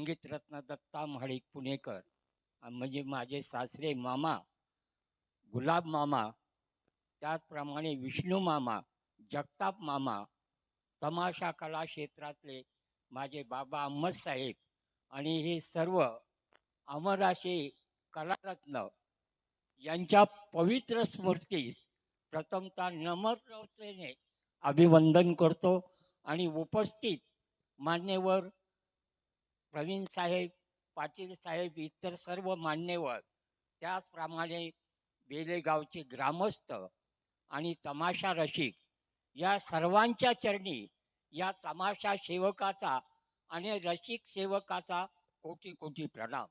संगीतरत्न दत्ता महाडिक पुणेकर. म्हणजे माझे सासरे मामा गुलाब मामा त्याचप्रमाणे विष्णू मामा जगताप मामा तमाशा कला क्षेत्रातले माझे बाबा अहमदसाहेब आणि हे सर्व अमराशे कलारत्न यांच्या पवित्र स्मृतीस प्रथमतः नम्रतेने अभिवंदन करतो आणि उपस्थित मान्यवर प्रवीण साहेब पाटील साहेब इतर सर्व मान्यवर त्याचप्रमाणे बेलेगावचे ग्रामस्थ आणि तमाशा रसिक या सर्वांच्या चरणी या तमाशा सेवकाचा आणि रसिक सेवकाचा कोटी कोटी प्रणाम.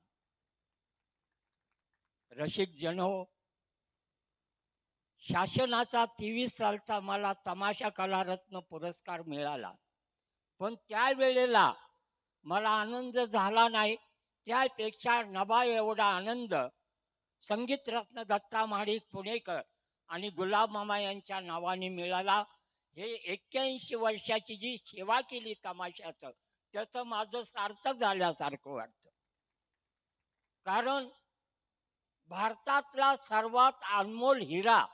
रसिक जनो शासनाचा तेवीस सालचा मला तमाशा कलारत्न पुरस्कार मिळाला. पण त्यावेळेला मला आनंद झाला नाही. त्यापेक्षा नभा एवढा आनंद. संगीतरत्न दत्ता महाडिक पुणेकर आणि गुलाब मामा यांच्या नावाने मिळाला. हे एक्क्याऐंशी वर्षाची जी सेवा केली तमाशाचं त्याचं माझं सार्थक झाल्यासारखं वाटतं. कारण भारतातला सर्वात अनमोल हिरा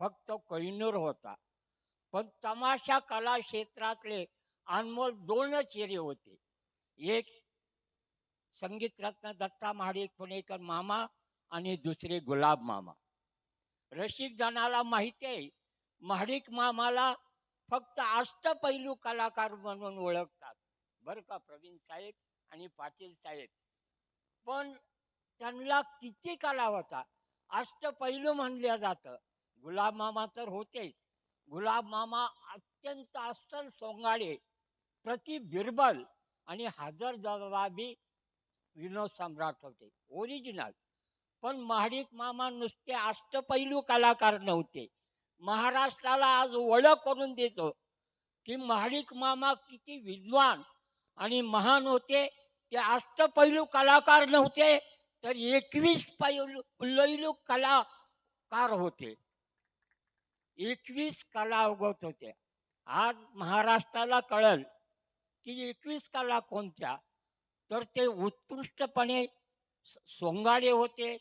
फक्त कोहिनूर होता. पण तमाशा कला क्षेत्रातले अनमोल दोनच चेहरे होते. एक संगीतरत्न दत्ता महाडिक पुणेकर मामा आणि दुसरे गुलाब मामा. रसिक जनाला माहिती आहे महाडिक मामाला फक्त अष्टपैलू कलाकार म्हणून ओळखतात. बरं का प्रवीण साहेब आणि पाटील साहेब. पण त्यांना किती कला होता? अष्टपैलू म्हणल्या जातं. गुलाब मामा तर होतेच. गुलाब मामा अत्यंत अस्सल सोंगाडे प्रति बिरबल आणि हजर जबाबी विनोद सम्राट होते ओरिजिनल पण महाडिक मामा नुसते अष्टपैलू कलाकार नव्हते. महाराष्ट्राला आज ओळख करून देतो की महाडिक मामा किती विद्वान आणि महान होते. ते अष्टपैलू कलाकार नव्हते तर एकवीस पैलू लैलू कलाकार होते. एकवीस कला अवगत होते. आज महाराष्ट्राला कळल की एकवीस कला कोणत्या तर ते उत्कृष्टपणे सोंगाडे होते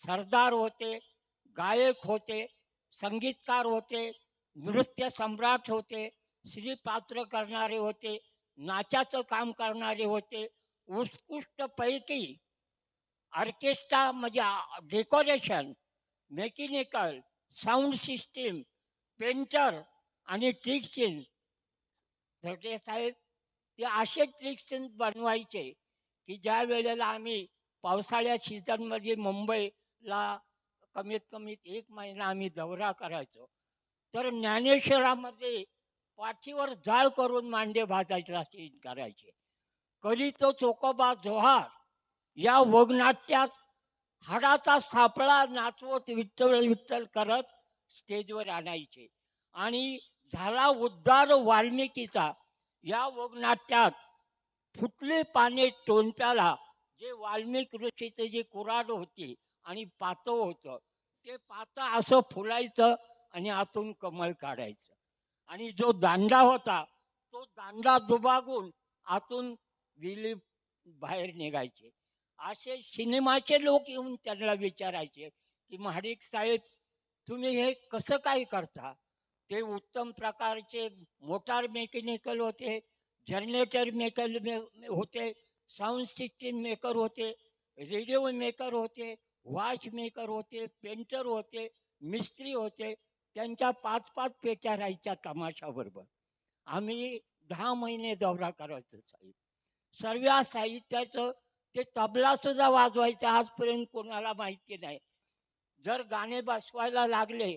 सरदार होते गायक होते संगीतकार होते नृत्य सम्राट होते श्रीपात्र करणारे होते नाचाचं काम करणारे होते उत्कृष्टपैकी ऑर्केस्ट्रा म्हणजे decoration mechanical sound system painter आणि ट्रिक्सिन. तर साहेब ते असे ट्रिक्स बनवायचे की ज्या वेळेला आम्ही पावसाळ्या सीझनमध्ये मुंबईला कमीत कमीत एक महिना आम्ही दौरा करायचो तर ज्ञानेश्वरामध्ये पाठीवर जाळ करून मांडे भाजायचा सीन करायचे. कधी तो चोकोबा जोहार या वगनाट्यात हाडाचा सापळा नाचवत विठ्ठल विठ्ठल करत स्टेजवर आणायचे. आणि झाला उद्धार वाल्मिकीचा या वगनाट्यात फुटले पाने टोनप्याला जे वाल्मिक ऋषीचे जे कुराड होती आणि पातं होतं ते पातं असं फुलायचं आणि आतून कमळ काढायचं. आणि जो दांडा होता तो दांडा दुबागून आतून विली बाहेर निघायचे. असे सिनेमाचे लोक येऊन त्यांना विचारायचे की महाडिक साहेब तुम्ही हे कसं काय करता? ते उत्तम प्रकारचे मोटार मेकॅनिकल होते जनरेटर मेकल होते साऊंड सिस्टीम मेकर होते रेडिओ मेकर होते वॉच मेकर होते पेंटर होते मिस्त्री होते त्यांच्या पाच पाच पेट्या राहायच्या तमाशाबरोबर. आम्ही दहा महिने दौरा करायचो साहित्य सर्व साहित्याचं ते तबलासुद्धा वाजवायचं आजपर्यंत कोणाला माहिती नाही. जर गाणे बसवायला लागले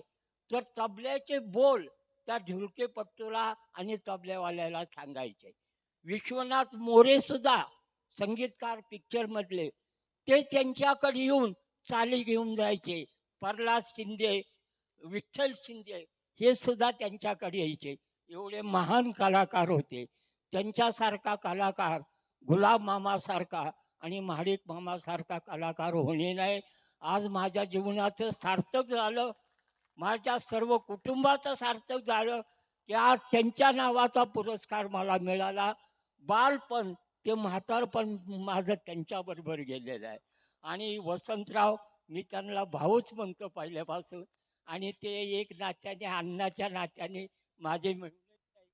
तर तबल्याचे बोल त्या ढुलके पट्टूला आणि तबल्यावाल्याला सांगायचे. विश्वनाथ मोरे सुद्धा संगीतकार पिक्चरमधले ते त्यांच्याकडे येऊन चाली घेऊन जायचे. प्रल्हाद शिंदे विठ्ठल शिंदे हे सुद्धा त्यांच्याकडे यायचे. एवढे महान कलाकार होते. त्यांच्यासारखा कलाकार गुलाब मामासारखा आणि महाडिक मामासारखा कलाकार होणे नाही. आज माझ्या जीवनाचं सार्थक झालं. माझ्या सर्व कुटुंबाचं सार्थक झालं की आज त्यांच्या नावाचा पुरस्कार मला मिळाला. बालपण ते म्हातारपण माझं त्यांच्याबरोबर गेलेलं आहे. आणि वसंतराव मी त्यांना भाऊच म्हणतो पहिल्यापासून. आणि ते एक नात्याने अण्णाच्या नात्याने माझे मिळूनच नाही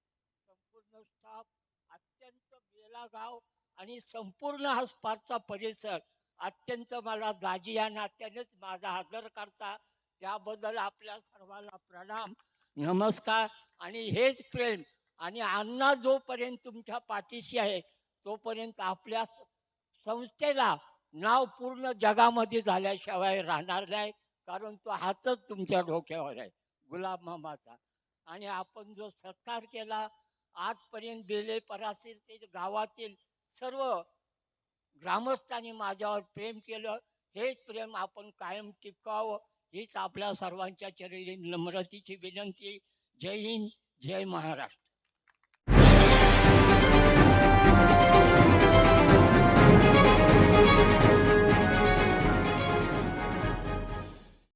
संपूर्ण स्टाफ अत्यंत बेलागाव आणि संपूर्ण आसपासचा परिसर अत्यंत मला दाजी या नात्यानेच माझा आदर करता. त्याबद्दल आपल्या सर्वांना प्रणाम नमस्कार. आणि हेच प्रेम. आणि अण्णा जोपर्यंत तुमच्या पाठीशी आहे तोपर्यंत आपल्या संस्थेला नाव पूर्ण जगामध्ये झाल्याशिवाय राहणार नाही कारण तो हातच तुमच्या डोक्यावर आहे गुलाब मामाचा. आणि आपण जो सत्कार केला आजपर्यंत बेले परासीर ते गावातील सर्व ग्रामस्थांनी माझ्यावर प्रेम केलं. हेच प्रेम आपण कायम टिकवावं हीच आपल्या सर्वांच्या चरित्री नम्रतीची विनंती जय हिंद जय महाराष्ट्र.